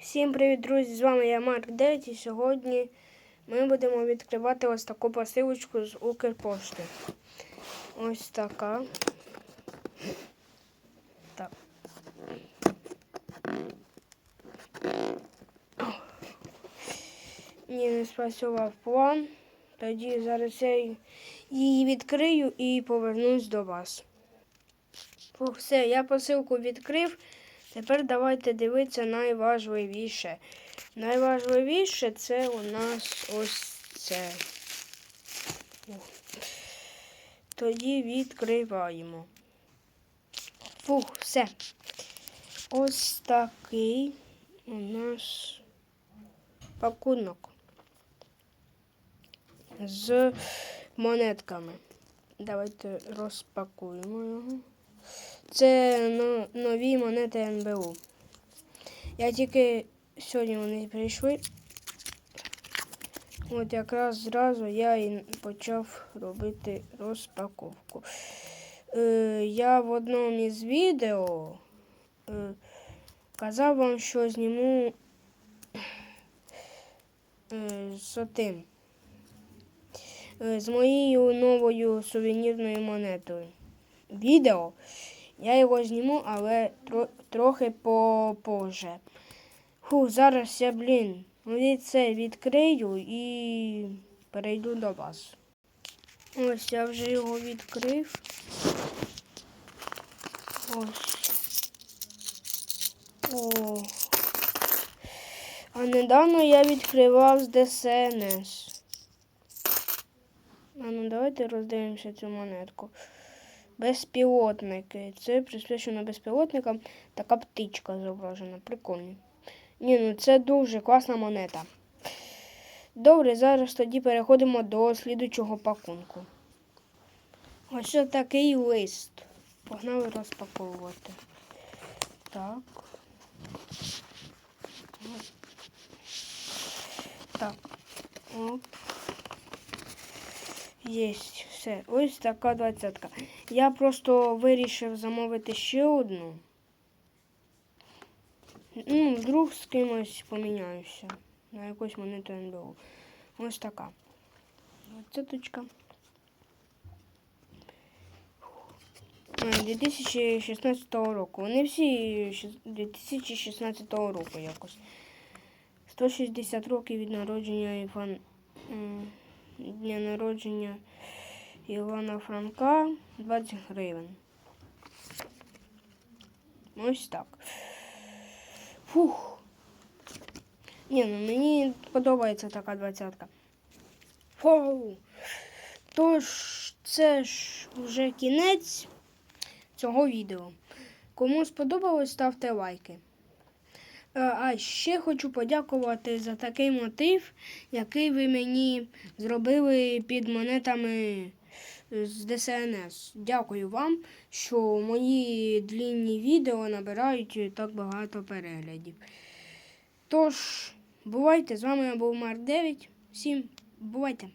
Всім привіт, друзі! З вами я Марк 9 і сьогодні ми будемо відкривати ось таку посилочку з Укрпошти. Ось така. Так. Ні, не спрацював план. Тоді зараз я її відкрию і повернусь до вас. Все, я посилку відкрив. Тепер давайте дивитися найважливіше. Найважливіше це у нас ось це. Тоді відкриваємо. Фух, все. Ось такий у нас пакунок з монетками. Давайте розпакуємо його. Це нові монети НБУ. Я тільки сьогодні вони прийшли. От якраз зразу я і почав робити розпаковку. Е, я в одному із відео е, казав вам, що зніму е, з тим. Е, з моєю новою сувенірною монетою. Відео. Я його зніму, але тро, трохи попозже. Фу, зараз я, блін, це відкрию і перейду до вас. Ось я вже його відкрив. Ось. О. А недавно я відкривав з ДСНС. А ну давайте роздивимося цю монетку. Безпілотники. Це присвячено безпілотникам. Така птичка зображена. Прикольно. Ні, ну це дуже класна монета. Добре, зараз тоді переходимо до слідучого пакунку. Ось такий лист. Погнали розпаковувати. Так. Так. Оп. Єсть, все. Ось така двадцятка. Я просто вирішив замовити ще одну. Ну, вдруг з кимось поміняюся. На якусь монету НБУ. Ось така. Двадцяточка. А, 2016 року. Вони всі 2016 року якось. 160 років від народження Іван. Дня народження Івана Франка 20 гривень. Ось так. Фух. Ні, ну мені подобається така двадцятка. Фу. Тож, це ж вже кінець цього відео. Кому сподобалось, ставте лайки. Е, А ще хочу подякувати за такий мотив, який ви мені зробили під монетами з ДСНС. Дякую вам, що мої длінні відео набирають так багато переглядів. Тож, бувайте, з вами я був Марк 9. Всім бувайте!